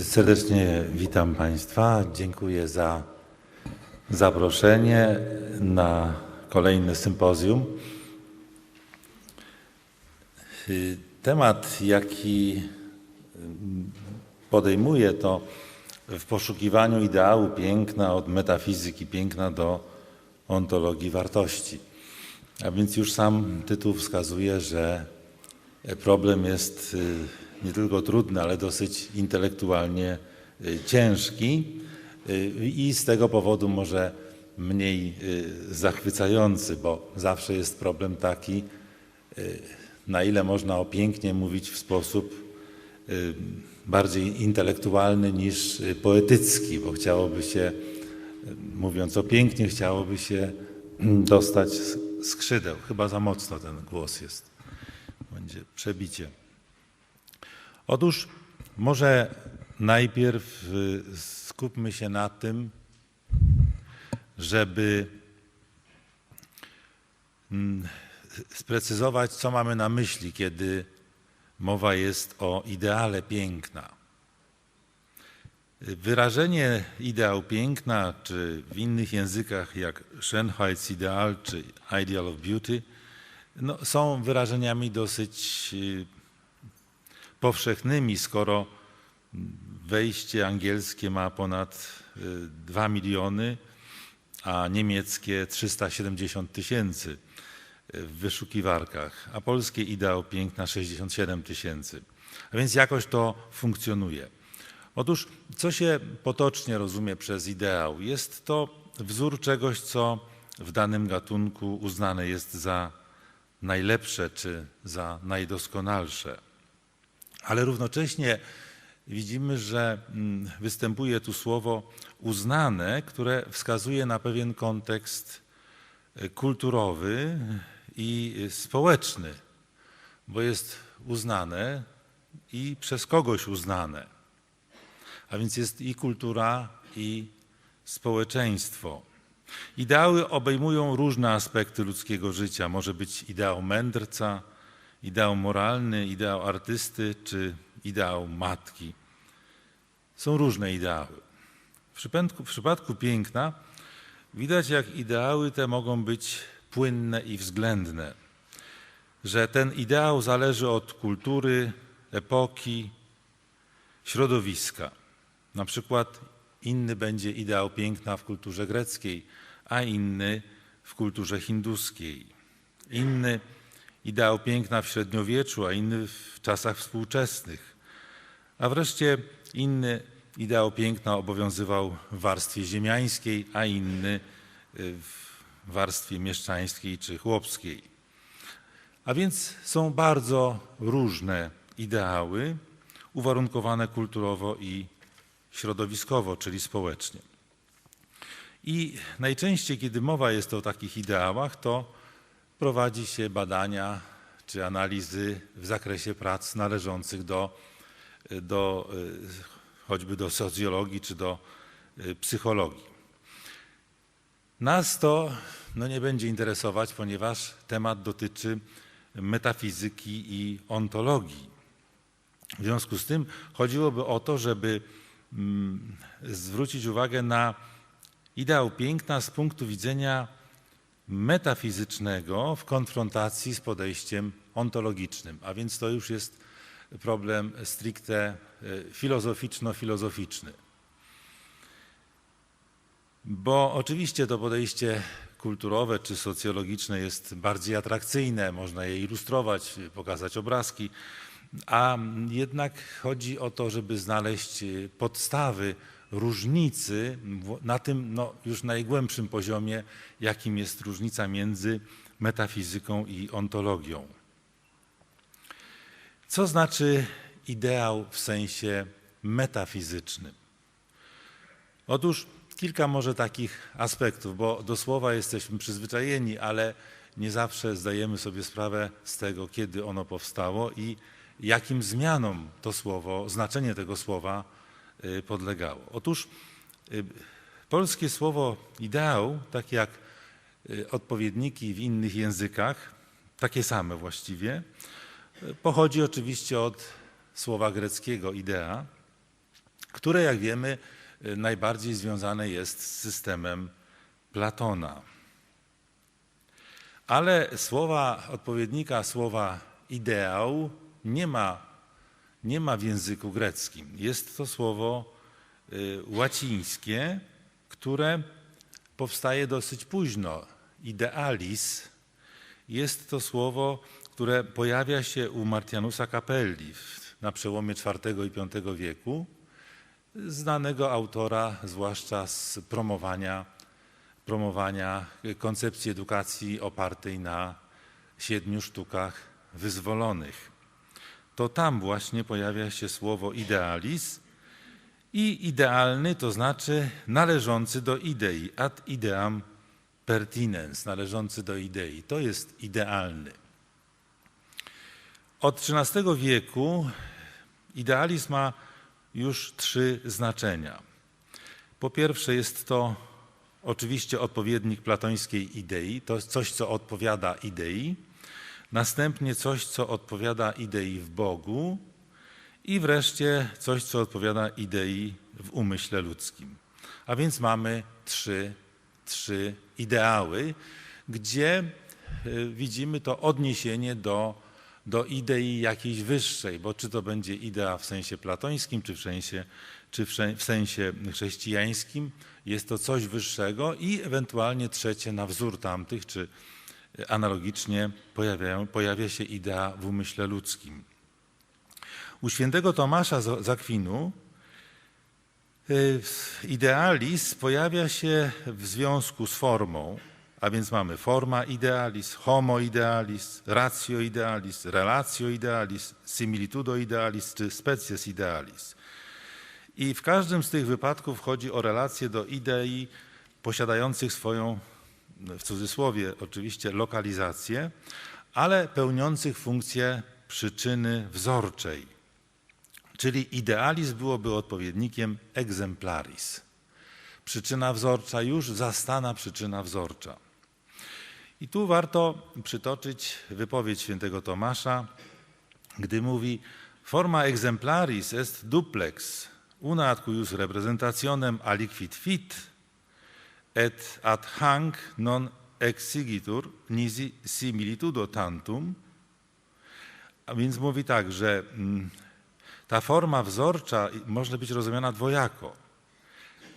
Serdecznie witam Państwa. Dziękuję za zaproszenie na kolejne sympozjum. Temat, jaki podejmuję, to w poszukiwaniu ideału piękna od metafizyki piękna do ontologii wartości. A więc już sam tytuł wskazuje, że problem jest nie tylko trudny, ale dosyć intelektualnie ciężki i z tego powodu może mniej zachwycający, bo zawsze jest problem taki, na ile można o pięknie mówić w sposób bardziej intelektualny niż poetycki, bo chciałoby się, mówiąc o pięknie, chciałoby się dostać skrzydeł. Chyba za mocno ten głos jest. Będzie przebicie. Otóż może najpierw skupmy się na tym, żeby sprecyzować, co mamy na myśli, kiedy mowa jest o ideale piękna. Wyrażenie ideał piękna, czy w innych językach jak Schönheitsideal czy Ideal of Beauty, no, są wyrażeniami dosyć powszechnymi, skoro wejście angielskie ma ponad 2 miliony, a niemieckie 370 tysięcy w wyszukiwarkach, a polskie ideał piękna 67 tysięcy. A więc jakoś to funkcjonuje. Otóż, co się potocznie rozumie przez ideał? Jest to wzór czegoś, co w danym gatunku uznane jest za najlepsze czy za najdoskonalsze. Ale równocześnie widzimy, że występuje tu słowo uznane, które wskazuje na pewien kontekst kulturowy i społeczny, bo jest uznane i przez kogoś uznane. A więc jest i kultura, i społeczeństwo. Ideały obejmują różne aspekty ludzkiego życia. Może być ideał mędrca, ideał moralny, ideał artysty czy ideał matki. Są różne ideały. W przypadku, w przypadku piękna widać, jak ideały te mogą być płynne i względne, że ten ideał zależy od kultury, epoki, środowiska. Na przykład inny będzie ideał piękna w kulturze greckiej, a inny w kulturze hinduskiej. Inny ideał piękna w średniowieczu, a inny w czasach współczesnych. A wreszcie inny ideał piękna obowiązywał w warstwie ziemiańskiej, a inny w warstwie mieszczańskiej czy chłopskiej. A więc są bardzo różne ideały, uwarunkowane kulturowo i środowiskowo, czyli społecznie. I najczęściej, kiedy mowa jest o takich ideałach, to prowadzi się badania czy analizy w zakresie prac należących do, do choćby do socjologii czy do psychologii. Nas to no, nie będzie interesować, ponieważ temat dotyczy metafizyki i ontologii. W związku z tym chodziłoby o to, żeby mm, zwrócić uwagę na ideał piękna z punktu widzenia metafizycznego w konfrontacji z podejściem ontologicznym, a więc to już jest problem stricte filozoficzno-filozoficzny. Bo oczywiście to podejście kulturowe czy socjologiczne jest bardziej atrakcyjne, można je ilustrować, pokazać obrazki, a jednak chodzi o to, żeby znaleźć podstawy różnicy na tym no, już najgłębszym poziomie, jakim jest różnica między metafizyką i ontologią. Co znaczy ideał w sensie metafizycznym? Otóż kilka może takich aspektów, bo do słowa jesteśmy przyzwyczajeni, ale nie zawsze zdajemy sobie sprawę z tego, kiedy ono powstało i jakim zmianom to słowo, znaczenie tego słowa podlegało. Otóż polskie słowo ideał, tak jak odpowiedniki w innych językach, takie same właściwie, pochodzi oczywiście od słowa greckiego idea, które, jak wiemy, y, najbardziej związane jest z systemem Platona. Ale słowa, odpowiednika słowa ideał nie ma, nie ma w języku greckim. Jest to słowo y, łacińskie, które powstaje dosyć późno. Idealis jest to słowo, które pojawia się u Martianusa Capelli na przełomie IV i V wieku, znanego autora, zwłaszcza z promowania, promowania koncepcji edukacji opartej na siedmiu sztukach wyzwolonych. To tam właśnie pojawia się słowo idealis i idealny to znaczy należący do idei, ad ideam pertinens, należący do idei. To jest idealny. Od XIII wieku idealizm ma już trzy znaczenia. Po pierwsze jest to oczywiście odpowiednik platońskiej idei, to jest coś, co odpowiada idei, następnie coś, co odpowiada idei w Bogu i wreszcie coś, co odpowiada idei w umyśle ludzkim. A więc mamy trzy, trzy ideały, gdzie y, widzimy to odniesienie do, do idei jakiejś wyższej, bo czy to będzie idea w sensie platońskim, czy w sensie, czy w sensie chrześcijańskim, jest to coś wyższego i ewentualnie trzecie na wzór tamtych, czy analogicznie pojawia, się idea w umyśle ludzkim. U świętego Tomasza z Akwinu y, idealizm pojawia się w związku z formą, a więc mamy forma idealis, homo idealis, ratio idealis, relatio idealis, similitudo idealis czy species idealis. I w każdym z tych wypadków chodzi o relacje do idei posiadających swoją, w cudzysłowie oczywiście, lokalizację, ale pełniących funkcję przyczyny wzorczej. Czyli idealizm byłoby odpowiednikiem exemplaris. Przyczyna wzorcza już zastana przyczyna wzorcza. I tu warto przytoczyć wypowiedź świętego Tomasza, gdy mówi forma exemplaris est duplex, una ad cuius representationem aliquid fit, et ad hanc non exigitur nisi similitudo tantum. A więc mówi tak, że mm, ta forma wzorcza może być rozumiana dwojako.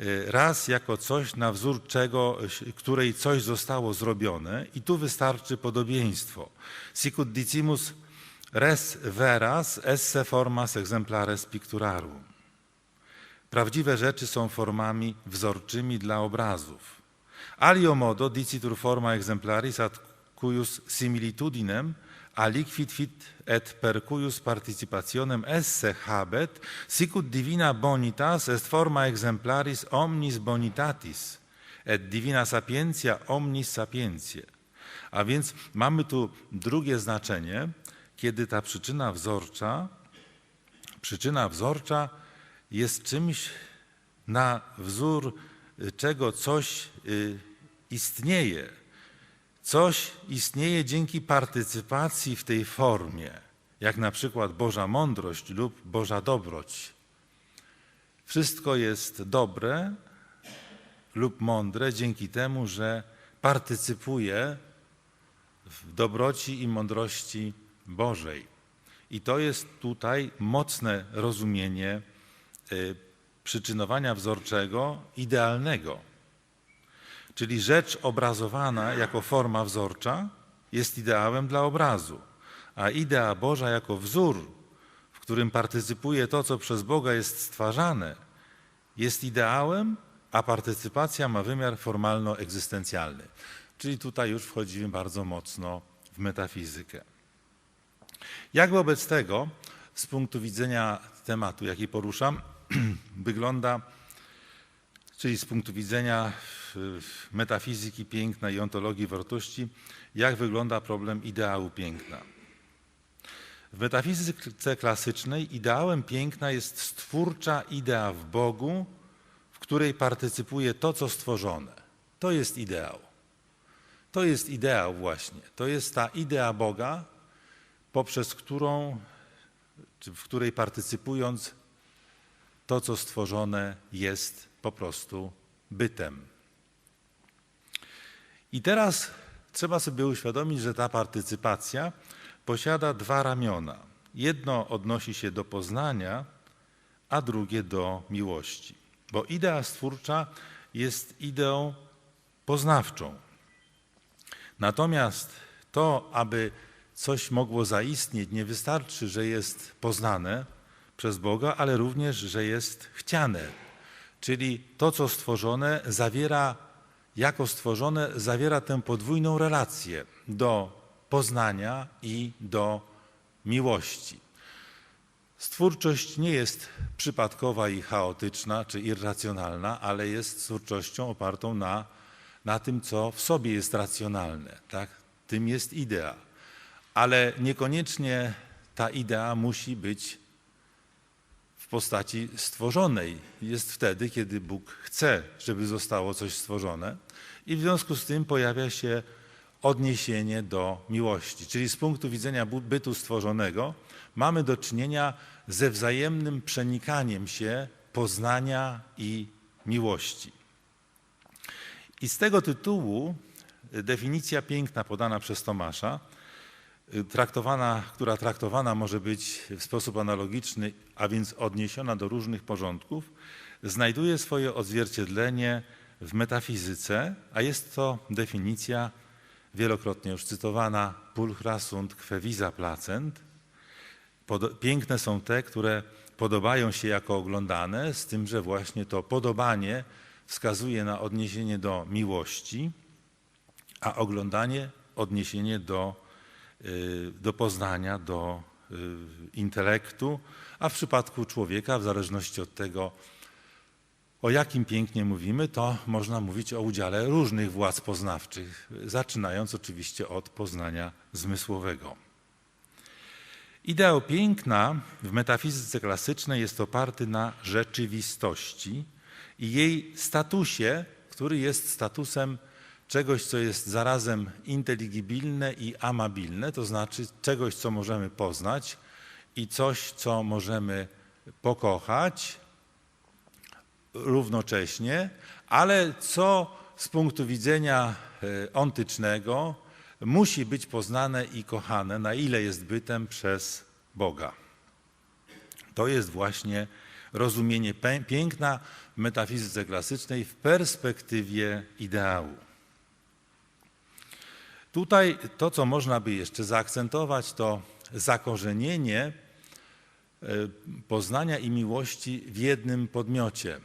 Y, raz jako coś na wzór czego, której coś zostało zrobione i tu wystarczy podobieństwo. Sicut dicimus res veras esse formas exemplares picturarum. Prawdziwe rzeczy są formami wzorczymi dla obrazów. Alio modo dicitur forma exemplaris ad cuius similitudinem aliquid fit et per cuius participationem esse habet, sicut divina bonitas est forma exemplaris omnis bonitatis, et divina sapientia omnis sapientiae. A więc mamy tu drugie znaczenie, kiedy ta przyczyna wzorcza, przyczyna wzorcza jest czymś na wzór czego coś y, istnieje, Coś istnieje dzięki partycypacji w tej formie, jak na przykład Boża mądrość lub Boża dobroć. Wszystko jest dobre lub mądre dzięki temu, że partycypuje w dobroci i mądrości Bożej. I to jest tutaj mocne rozumienie y, przyczynowania wzorczego idealnego. Czyli rzecz obrazowana jako forma wzorcza jest ideałem dla obrazu, a idea Boża jako wzór, w którym partycypuje to, co przez Boga jest stwarzane, jest ideałem, a partycypacja ma wymiar formalno-egzystencjalny. Czyli tutaj już wchodzimy bardzo mocno w metafizykę. Jak wobec tego, z punktu widzenia tematu, jaki poruszam, wygląda, czyli z punktu widzenia metafizyki piękna i ontologii wartości, jak wygląda problem ideału piękna. W metafizyce klasycznej ideałem piękna jest stwórcza idea w Bogu, w której partycypuje to, co stworzone. To jest ideał. To jest ideał właśnie. To jest ta idea Boga, poprzez którą, w której partycypując, to, co stworzone, jest po prostu bytem. I teraz trzeba sobie uświadomić, że ta partycypacja posiada dwa ramiona. Jedno odnosi się do poznania, a drugie do miłości. Bo idea stwórcza jest ideą poznawczą. Natomiast to, aby coś mogło zaistnieć, nie wystarczy, że jest poznane przez Boga, ale również, że jest chciane. Czyli to, co stworzone, zawiera, jako stworzone, zawiera tę podwójną relację do poznania i do miłości. Stwórczość nie jest przypadkowa i chaotyczna czy irracjonalna, ale jest twórczością opartą na, na tym, co w sobie jest racjonalne. Tak? Tym jest idea. Ale niekoniecznie ta idea musi być w postaci stworzonej. Jest wtedy, kiedy Bóg chce, żeby zostało coś stworzone, i w związku z tym pojawia się odniesienie do miłości. Czyli z punktu widzenia bytu stworzonego mamy do czynienia ze wzajemnym przenikaniem się poznania i miłości. I z tego tytułu definicja piękna podana przez Tomasza, traktowana, która traktowana może być w sposób analogiczny, a więc odniesiona do różnych porządków, znajduje swoje odzwierciedlenie w metafizyce, a jest to definicja wielokrotnie już cytowana pulchra sunt quevisa placent. Piękne są te, które podobają się jako oglądane, z tym, że właśnie to podobanie wskazuje na odniesienie do miłości, a oglądanie odniesienie do, y, do poznania, do y, intelektu, a w przypadku człowieka, w zależności od tego, o jakim pięknie mówimy, to można mówić o udziale różnych władz poznawczych, zaczynając oczywiście od poznania zmysłowego. Ideał piękna w metafizyce klasycznej jest oparty na rzeczywistości i jej statusie, który jest statusem czegoś, co jest zarazem inteligibilne i amabilne, to znaczy czegoś, co możemy poznać i coś, co możemy pokochać, równocześnie, ale co z punktu widzenia e, ontycznego musi być poznane i kochane, na ile jest bytem przez Boga. To jest właśnie rozumienie piękna w metafizyce klasycznej w perspektywie ideału. Tutaj to, co można by jeszcze zaakcentować, to zakorzenienie e, poznania i miłości w jednym podmiocie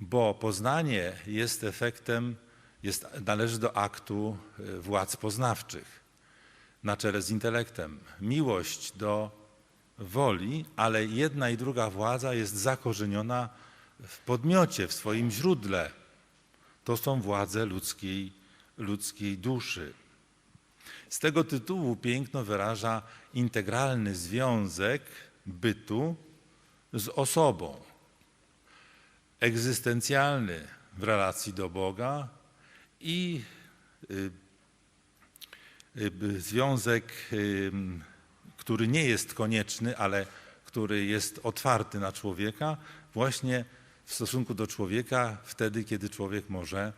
bo poznanie jest efektem, jest, należy do aktu e, władz poznawczych na czele z intelektem. Miłość do woli, ale jedna i druga władza jest zakorzeniona w podmiocie, w swoim źródle. To są władze ludzkiej, ludzkiej duszy. Z tego tytułu piękno wyraża integralny związek bytu z osobą egzystencjalny w relacji do Boga i y, y, związek, y, który nie jest konieczny, ale który jest otwarty na człowieka, właśnie w stosunku do człowieka, wtedy, kiedy człowiek może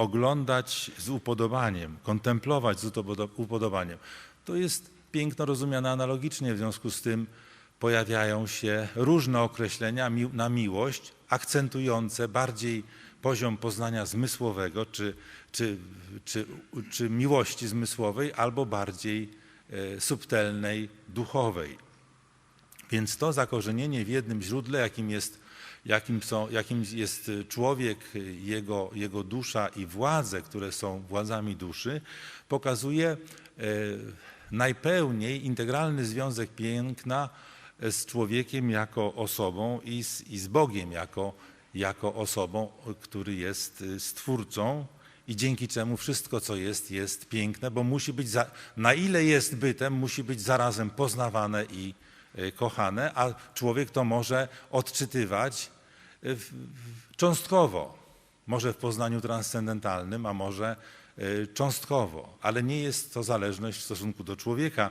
oglądać z upodobaniem, kontemplować z upodobaniem. To jest piękno rozumiane analogicznie, w związku z tym pojawiają się różne określenia na miłość, akcentujące bardziej poziom poznania zmysłowego czy, czy, czy, czy miłości zmysłowej, albo bardziej e, subtelnej, duchowej. Więc to zakorzenienie w jednym źródle, jakim jest, jakim są, jakim jest człowiek, jego, jego dusza i władze, które są władzami duszy, pokazuje e, najpełniej integralny związek piękna z człowiekiem jako osobą i z, i z Bogiem jako, jako osobą, który jest y, stwórcą i dzięki czemu wszystko, co jest, jest piękne, bo musi być, za, na ile jest bytem, musi być zarazem poznawane i y, kochane, a człowiek to może odczytywać y, cząstkowo. Może w poznaniu transcendentalnym, a może cząstkowo, ale nie jest to zależność w stosunku do człowieka,